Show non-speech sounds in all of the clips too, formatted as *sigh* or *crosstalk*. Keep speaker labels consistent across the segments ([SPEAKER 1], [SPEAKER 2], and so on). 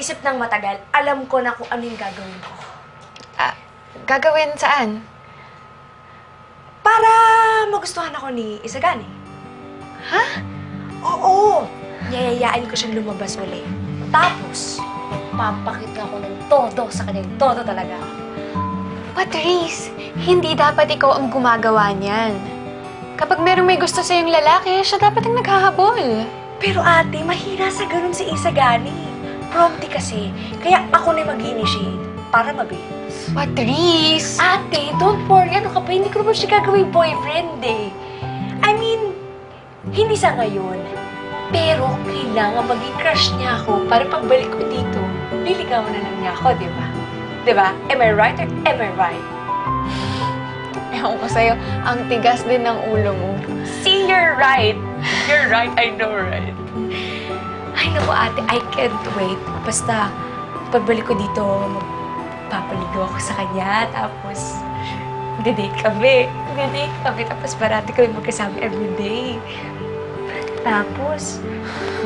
[SPEAKER 1] mag-isip ng matagal, alam ko na kung ano yung gagawin ko.
[SPEAKER 2] Ah, gagawin saan?
[SPEAKER 1] Para magustuhan ako ni Isagani.
[SPEAKER 2] Ha?
[SPEAKER 1] Oo! Yayayain ko siyang lumabas uli. Tapos, papakita ko ng todo sa kanya. yung Todo talaga.
[SPEAKER 2] Patrice, hindi dapat ikaw ang gumagawa niyan. Kapag merong may gusto sa yung lalaki, siya dapat ang naghahabol.
[SPEAKER 1] Pero ate, mahina sa ganun si Isagani. Prompty kasi. Kaya ako na mag-initiate para mabilis.
[SPEAKER 2] Patrice!
[SPEAKER 1] Ate, don't worry. Ano ka pa? Hindi ko naman siya gagawin boyfriend eh. I mean, hindi sa ngayon. Pero kailangan maging crush niya ako para pagbalik ko dito, liligawan na lang niya ako, di ba? Di ba? Am I right or am I right? *sighs*
[SPEAKER 2] Ewan ko sa'yo, ang tigas din ng ulo mo.
[SPEAKER 1] See, you're right. You're right. I know, right? Ay, naku ate, I can't wait. Basta, pagbalik ko dito, magpapaligo ako sa kanya. Tapos, magde-date kami. Magde-date kami. Tapos, parati kami magkasama everyday. Tapos,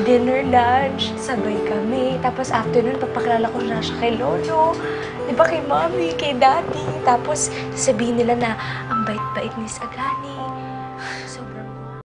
[SPEAKER 1] dinner, lunch, sabay kami. Tapos, afternoon, pagpakilala ko na siya kay Lolo. Di kay Mommy, kay Daddy. Tapos, sasabihin nila na ang bait-bait ni Sagani.